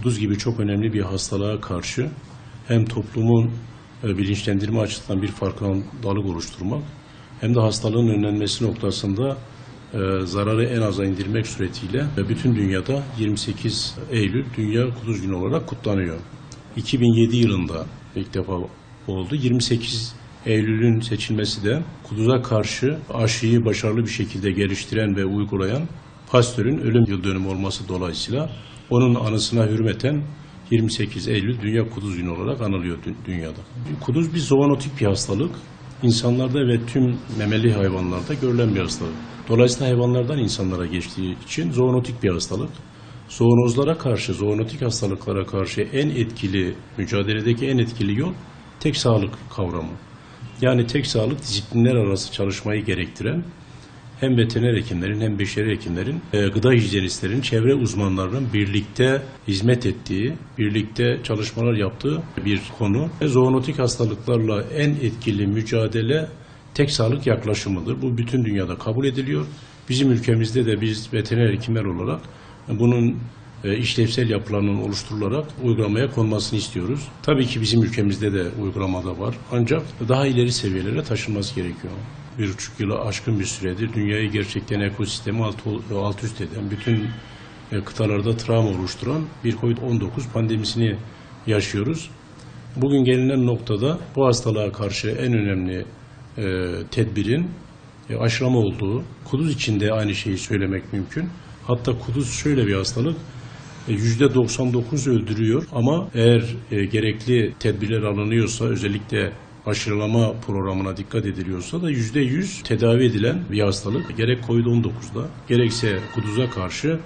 kuduz gibi çok önemli bir hastalığa karşı hem toplumun e, bilinçlendirme açısından bir farkındalık oluşturmak hem de hastalığın önlenmesi noktasında e, zararı en aza indirmek suretiyle bütün dünyada 28 Eylül Dünya Kuduz Günü olarak kutlanıyor. 2007 yılında ilk defa oldu. 28 Eylül'ün seçilmesi de kuduza karşı aşıyı başarılı bir şekilde geliştiren ve uygulayan Pasteur'ün ölüm yıl dönümü olması dolayısıyla onun anısına hürmeten 28 Eylül Dünya Kuduz Günü olarak anılıyor dü- dünyada. Kuduz bir zoonotik bir hastalık. İnsanlarda ve tüm memeli hayvanlarda görülen bir hastalık. Dolayısıyla hayvanlardan insanlara geçtiği için zoonotik bir hastalık. Zoonozlara karşı, zoonotik hastalıklara karşı en etkili, mücadeledeki en etkili yol tek sağlık kavramı. Yani tek sağlık disiplinler arası çalışmayı gerektiren hem veteriner hekimlerin hem beşeri hekimlerin, e, gıda hijyenistlerin, çevre uzmanlarının birlikte hizmet ettiği, birlikte çalışmalar yaptığı bir konu. Ve Zoonotik hastalıklarla en etkili mücadele tek sağlık yaklaşımıdır. Bu bütün dünyada kabul ediliyor. Bizim ülkemizde de biz veteriner hekimler olarak bunun e, işlevsel yapılarının oluşturularak uygulamaya konmasını istiyoruz. Tabii ki bizim ülkemizde de uygulamada var. Ancak daha ileri seviyelere taşınması gerekiyor. Bir buçuk yılı aşkın bir süredir dünyayı gerçekten ekosistemi alt, alt üst eden, bütün e, kıtalarda travma oluşturan bir COVID-19 pandemisini yaşıyoruz. Bugün gelinen noktada bu hastalığa karşı en önemli e, tedbirin e, aşılama olduğu, kuduz için de aynı şeyi söylemek mümkün. Hatta kuduz şöyle bir hastalık, e, %99 öldürüyor ama eğer e, gerekli tedbirler alınıyorsa özellikle aşılama programına dikkat ediliyorsa da %100 tedavi edilen bir hastalık. Gerek COVID-19'da gerekse kuduza karşı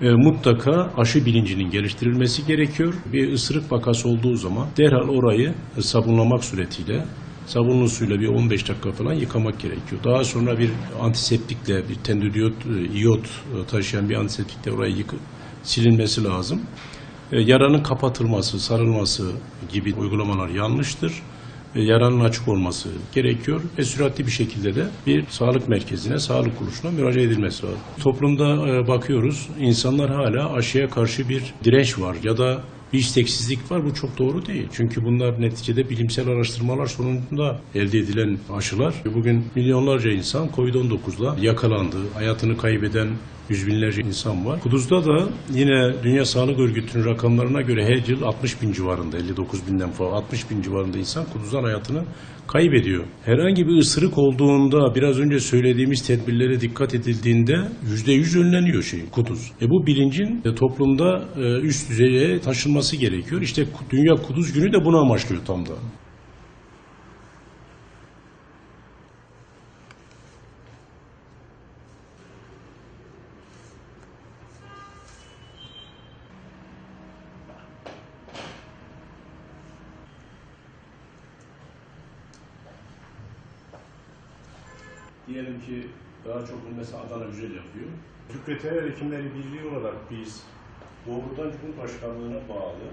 e, mutlaka aşı bilincinin geliştirilmesi gerekiyor. Bir ısırık vakası olduğu zaman derhal orayı sabunlamak suretiyle sabunlu suyla bir 15 dakika falan yıkamak gerekiyor. Daha sonra bir antiseptikle bir tendüdiyot, e, iyot e, taşıyan bir antiseptikle orayı yıkı, silinmesi lazım. E, Yaranın kapatılması, sarılması gibi uygulamalar yanlıştır. E, Yaranın açık olması gerekiyor ve süratli bir şekilde de bir sağlık merkezine, sağlık kuruluşuna müracaat edilmesi lazım. Toplumda e, bakıyoruz, insanlar hala aşıya karşı bir direnç var ya da bir isteksizlik var. Bu çok doğru değil. Çünkü bunlar neticede bilimsel araştırmalar sonunda elde edilen aşılar. Bugün milyonlarca insan COVID-19'la yakalandı. Hayatını kaybeden yüz binlerce insan var. Kuduz'da da yine Dünya Sağlık Örgütü'nün rakamlarına göre her yıl 60 bin civarında, 59 binden fazla 60 bin civarında insan Kuduz'dan hayatını kaybediyor. Herhangi bir ısırık olduğunda biraz önce söylediğimiz tedbirlere dikkat edildiğinde %100 önleniyor şey Kuduz. E bu bilincin e, toplumda e, üst düzeye taşınması gerekiyor. İşte Dünya Kuduz Günü de bunu amaçlıyor tam da. Diyelim ki daha çok mesela Adana güzel yapıyor. Veteriner Hekimleri Birliği olarak biz Doğrudan Cumhurbaşkanlığına bağlı